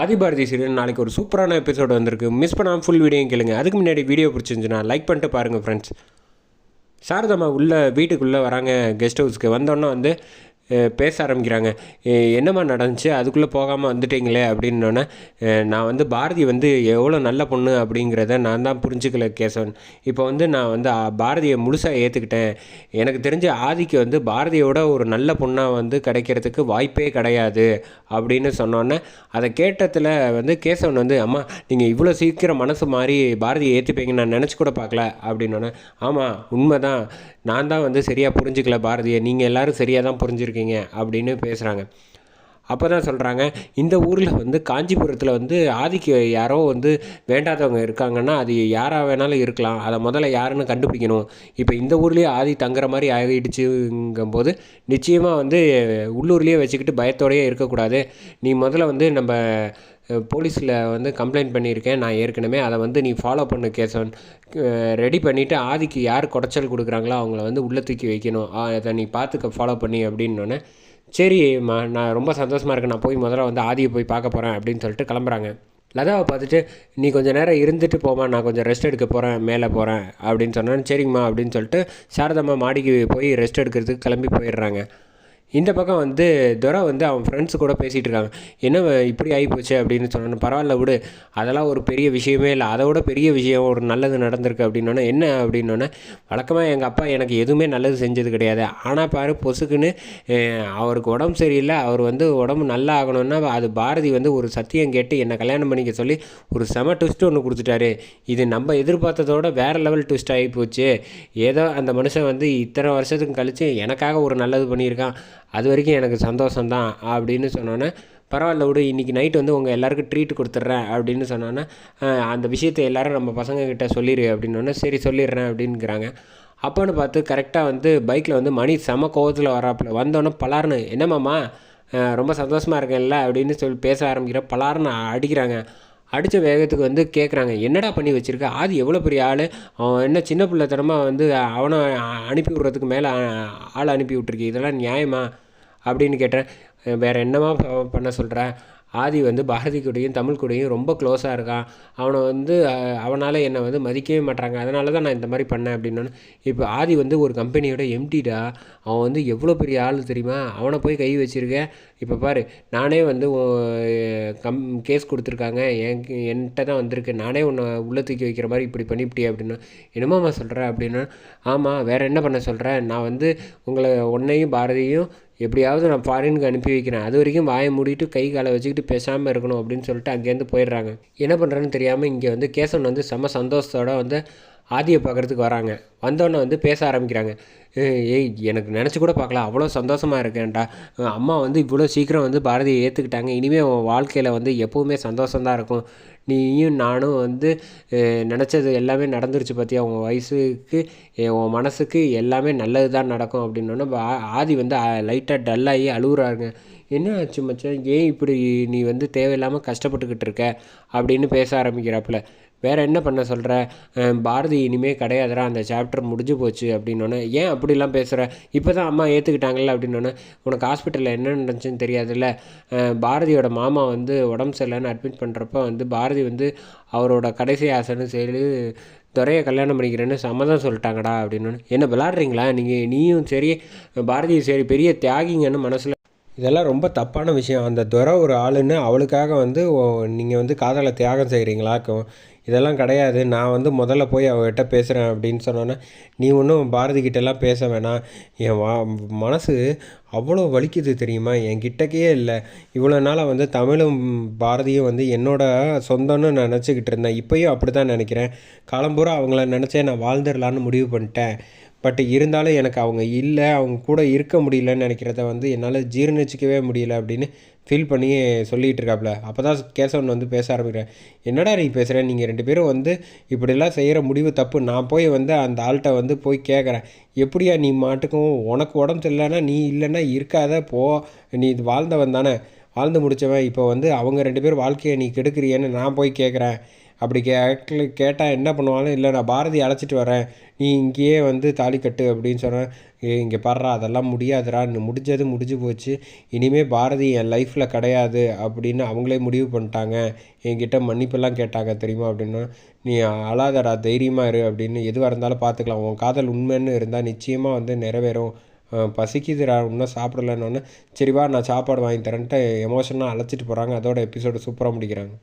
Adhibharathi serial நாளைக்கு ஒரு சூப்பரான எபிசோடு வந்திருக்கு. மிஸ் பண்ணாமல் ஃபுல் வீடியோ கேளுங்க. அதுக்கு முன்னாடி வீடியோ பிடிச்சிருந்துச்சுன்னா லைக் பண்ணிட்டு பாருங்கள் ஃப்ரெண்ட்ஸ் சாரதாம்மா உள்ளே வீட்டுக்குள்ளே வராங்க கெஸ்ட் ஹவுஸ்க்கு வந்தோன்னே வந்து பேச ஆரம்பிக்கிறாங்க. என்னம்மா நடந்துச்சு? அதுக்குள்ளே போகாமல் வந்துட்டீங்களே? அப்படின்னோடனே நான் வந்து பாரதி வந்து எவ்வளோ நல்ல பொண்ணு? அப்படிங்கிறத நான் தான் புரிஞ்சுக்கல கேசவன். இப்போ வந்து நான் வந்து பாரதியை முழுசாக ஏற்றுக்கிட்டேன் எனக்கு தெரிஞ்ச ஆதிக்கு வந்து பாரதியோட ஒரு நல்ல பொண்ணாக வந்து கிடைக்கிறதுக்கு வாய்ப்பே கிடையாது. அப்படின்னு சொன்னோன்னே அதை கேட்டதில் வந்து கேசவன் வந்து அம்மா நீங்கள் இவ்வளோ சீக்கிரம் மனசு மாறி பாரதியை ஏற்றுப்பீங்கன்னு நான் நினச்சி கூட பார்க்கல அப்படின்னோடனே ஆமாம் உண்மை தான் நான் தான் வந்து சரியாக புரிஞ்சுக்கல பாரதியை. நீங்கள் எல்லாரும் சரியாக தான் புரிஞ்சுருக்கீங்க. அப்படின்னு பேசுகிறாங்க அப்போ தான் சொல்கிறாங்க இந்த ஊரில் வந்து காஞ்சிபுரத்தில் வந்து ஆதிக்கு யாரோ வந்து வேண்டாதவங்க இருக்காங்கன்னா அது யாராக வேணாலும் இருக்கலாம். அதை முதல்ல யாருன்னு கண்டுபிடிக்கணும். இப்போ இந்த ஊர்லேயே ஆதி தங்குற மாதிரி ஆகிடுச்சுங்கும்போது நிச்சயமாக வந்து உள்ளூர்லேயே வச்சுக்கிட்டு பயத்தோடயே இருக்கக்கூடாது. நீ முதல்ல வந்து நம்ம போலீஸில் வந்து கம்ப்ளைண்ட் பண்ணியிருக்கேன் நான் ஏற்கனவே அதை வந்து நீ ஃபாலோ பண்ணு கேசவன். ரெடி பண்ணிவிட்டு ஆதிக்கு யார் குடைச்சல் கொடுக்குறாங்களோ அவங்கள வந்து உள்ளே தூக்கி வைக்கணும். அதை நீ பார்த்துக்க ஃபாலோ பண்ணி அப்படின்னோடனே சரிம்மா நான் ரொம்ப சந்தோஷமாக இருக்கேன் நான் போய் முதல்ல வந்து ஆதியை போய் பார்க்க போகிறேன் அப்படின்னு சொல்லிட்டு கிளம்புறாங்க. லதாவை பார்த்துட்டு நீ கொஞ்சம் நேரம் இருந்துட்டு போமா நான் கொஞ்சம் ரெஸ்ட் எடுக்க போகிறேன் மேலே போகிறேன் அப்படின்னு சொன்னேன் சரிங்கம்மா. அப்படின்னு சொல்லிட்டு சாரதம்மா மாடிக்கு போய் ரெஸ்ட் எடுக்கிறதுக்கு கிளம்பி போயிடுறாங்க. இந்த பக்கம் வந்து துரை வந்து அவன் ஃப்ரெண்ட்ஸ் கூட பேசிகிட்டு இருக்காங்க. என்ன வ- இப்படி ஆகிப்போச்சு அப்படின்னு சொன்னோன்னு பரவாயில்ல விடு. அதெல்லாம் ஒரு பெரிய விஷயமே இல்லை. அதை விட பெரிய விஷயம் ஒரு நல்லது நடந்திருக்கு அப்படின்னோடனே என்ன அப்படின்னோடனே வழக்கமாக எங்கள் அப்பா எனக்கு எதுவுமே நல்லது செஞ்சது கிடையாது. ஆனால் பாரு பொசுக்குன்னு அவருக்கு உடம்பு சரியில்லை. அவர் வந்து உடம்பு நல்லா ஆகணும்னா அது பாரதி வந்து ஒரு சத்தியம் கேட்டு என்னை கல்யாணம் பண்ணிக்க சொல்லி ஒரு செம ட்விஸ்ட் ஒன்று கொடுத்துட்டாரு. இது நம்ம எதிர்பார்த்ததோட வேறு லெவல் ட்விஸ்ட் ஆகி போச்சு ஏதோ அந்த மனுஷன் வந்து இத்தனை வருஷத்துக்கு கழித்து எனக்காக ஒரு நல்லது பண்ணியிருக்கான். அது வரைக்கும் எனக்கு சந்தோஷம்தான் அப்படின்னு சொன்னோன்னே பரவாயில்ல விடு இன்றைக்கி நைட் வந்து உங்கள் எல்லாருக்கும் ட்ரீட் கொடுத்துட்றேன் அப்படின்னு சொன்னோன்னே அந்த விஷயத்தை எல்லாரும் நம்ம பசங்கக்கிட்ட சொல்லிடு அப்படின்னோடனே சரி சொல்லிடுறேன் அப்படின்னுக்கிறாங்க அப்போன்னு பார்த்து கரெக்டாக வந்து பைக்கில் வந்து மணி செம கோவத்தில் வராப்புல வந்தோன்னே பலார்னு என்னம்மாம்மா ரொம்ப சந்தோஷமாக இருக்கேன்ல? அப்படின்னு சொல்லி பேச ஆரம்பிக்கிற பலார்னு அடிக்கிறாங்க. அடித்த வேகத்துக்கு வந்து கேட்குறாங்க என்னடா பண்ணி வச்சுருக்க? ஆதி எவ்வளோ பெரிய ஆள்? அவன் என்ன சின்ன பிள்ளைத்தனமாக வந்து அவனை அனுப்பி விட்றதுக்கு மேலே ஆள் அனுப்பி விட்ருக்கு இதெல்லாம் நியாயமா? அப்படின்னு கேட்டேன். வேறு என்னமா பண்ண சொல்கிற ஆதி வந்து பாரதி கூடயும் தமிழ் கூடயும் ரொம்ப க்ளோஸாக இருக்கான். அவனை வந்து அவனால் என்னை வந்து மதிக்கவே மாட்றாங்க. அதனால தான் நான் இந்த மாதிரி பண்ணேன் அப்படின்னு. இப்போ ஆதி வந்து ஒரு கம்பெனியோட எம்டிடா அவன் வந்து எவ்வளோ பெரிய ஆள் தெரியுமா? அவனை போய் கை வச்சுருக்கேன் இப்போ பாரு நானே வந்து கம் கேஸ் கொடுத்துருக்காங்க. என் என்கிட்ட தான் வந்திருக்கு. நானே உன்னை உள்ளே தூக்கி வைக்கிற மாதிரி இப்படி பண்ணிவிட்டியே அப்படின்னா. என்னமாம்மா சொல்கிற அப்படின்னா. ஆமாம் வேறு என்ன பண்ண சொல்கிறேன் நான் வந்து உங்களை உன்னையும் பாரதியும் எப்படியாவது நான் ஃபாரினுக்கு அனுப்பி வைக்கிறேன். அது வரைக்கும் வாயை மூடிட்டு கை காலை வச்சுக்கிட்டு பேசாமல் இருக்கணும் அப்படின்னு சொல்லிட்டு அங்கேருந்து போயிடுறாங்க. என்ன பண்ணுறேன்னு தெரியாமல் இங்கே வந்து கேசவன் வந்து செம சந்தோஷத்தோடு வந்து ஆதியை பார்க்குறதுக்கு வராங்க. வந்தோடனே வந்து பேச ஆரம்பிக்கிறாங்க. ஏய் எனக்கு நினச்சி கூட பார்க்கல. அவ்வளோ சந்தோஷமாக இருக்கேன்டா. அம்மா வந்து இவ்வளோ சீக்கிரம் வந்து பாரதியை ஏற்றுக்கிட்டாங்க இனிமேல் உன் வாழ்க்கையில் வந்து எப்போவுமே சந்தோஷந்தான் இருக்கும். நீயும் நானும் வந்து நினச்சது எல்லாமே நடந்துருச்சு பார்த்தியா உன் வயசுக்கு உன் மனசுக்கு எல்லாமே நல்லது தான் நடக்கும். அப்படின்னோடனே ஆதி வந்து லைட்டாக டல்லாகி அழுகுறாருங்க. என்ன ஆச்சு மச்சான்? ஏன் இப்படி நீ வந்து தேவையில்லாமல் கஷ்டப்பட்டுக்கிட்டு இருக்க? அப்படின்னு பேச ஆரம்பிக்கிறாப்புல. வேறு என்ன பண்ண சொல்கிற பாரதி இனிமேல் கிடையாதுடா அந்த சாப்டர் முடிஞ்சு போச்சு அப்படின்னோடனே ஏன் அப்படிலாம் பேசுகிற இப்போ தான் அம்மா ஏற்றுக்கிட்டாங்கல்ல அப்படின்னோடனே உனக்கு ஹாஸ்பிட்டலில் என்ன நடந்துச்சுன்னு தெரியாதுல்ல. பாரதியோட மாமா வந்து உடம்பு சரியில்லைன்னு அட்மிட் பண்ணுறப்ப வந்து பாரதி வந்து அவரோட கடைசி ஆசைன்னு சரி துறையை கல்யாணம் பண்ணிக்கிறேன்னு சம்மதம் சொல்லிட்டாங்கடா அப்படின்னு என்ன விளாட்றீங்களா நீங்கள் நீயும் சரி பாரதியும் சரி பெரிய தியாகிங்கன்னு மனசில் இதெல்லாம் ரொம்ப தப்பான விஷயம். அந்த துறை ஒரு ஆளுன்னு அவளுக்காக வந்து நீங்கள் வந்து காதலை தியாகம் செய்கிறீங்களாக்கும் இதெல்லாம் கிடையாது. நான் வந்து முதல்ல போய் அவகிட்ட பேசுகிறேன் அப்படின்னு சொன்னோன்னே நீ ஒன்றும் பாரதி கிட்டலாம் பேச வேணாம். என் வா மனசு அவ்வளோ வலிக்குது தெரியுமா? என் கிட்டக்கையே இல்லை. இவ்வளோ நாளாக வந்து தமிழும் பாரதியும் வந்து என்னோட சொந்தம்னு நான் நினச்சிக்கிட்டு இருந்தேன். இப்போயும் அப்படி தான் நினைக்கிறேன் காலம்பூரா அவங்கள நினச்சே நான் வாழ்ந்துடலான்னு முடிவு பண்ணிட்டேன். பட் இருந்தாலும் எனக்கு அவங்க இல்லை அவங்க கூட இருக்க முடியலன்னு நினைக்கிறத வந்து என்னால் ஜீரணிச்சிக்கவே முடியல அப்படின்னு ஃபீல் பண்ணி சொல்லிகிட்டு இருக்காப்புல அப்போ தான் கேசவன் வந்து பேச ஆரம்பிக்கிறேன் என்னடா நீ பேசுகிறேன் நீங்கள் ரெண்டு பேரும் வந்து இப்படிலாம் செய்கிற முடிவு தப்பு. நான் போய் வந்து அந்த ஆள்கிட்ட வந்து போய் கேட்குறேன் எப்படியா நீ மாட்டுக்கும் உனக்கு உடம்பு சரியில்லைன்னா நீ இல்லைன்னா இருக்காத போ. நீ இது வாழ்ந்தவன் தானே. வாழ்ந்து முடிச்சவன். இப்போ வந்து அவங்க ரெண்டு பேர் வாழ்க்கையை நீ கெடுக்கிறியன்னு நான் போய் கேட்குறேன் அப்படி கேட்கல கேட்டால் என்ன பண்ணுவாலும் இல்லை நான் பாரதி அழைச்சிட்டு வரேன். நீ இங்கேயே வந்து தாலி கட்டு அப்படின்னு சொன்னேன். இங்கே பாடுறா அதெல்லாம் முடியாதுடா. முடிஞ்சது முடிஞ்சு போச்சு. இனிமேல் பாரதி என் லைஃப்பில் கிடையாது அப்படின்னு அவங்களே முடிவு பண்ணிட்டாங்க. என்கிட்ட மன்னிப்பெல்லாம் கேட்டாங்க தெரியுமா? அப்படின்னா. நீ அழாதடா தைரியமாக இரு அப்படின்னு. எதுவாக இருந்தாலும் பார்த்துக்கலாம் உன் காதல் உண்மைன்னு இருந்தால் நிச்சயமாக வந்து நிறைவேறும். பசிக்குதுடா. இன்னும் சாப்பிடலன்னொன்னே சரி வா நான் சாப்பாடு வாங்கி தரேன்ட்டு எமோஷனாக அழைச்சிட்டு போகிறாங்க அதோட எபிசோடு சூப்பராக முடிக்கிறாங்க.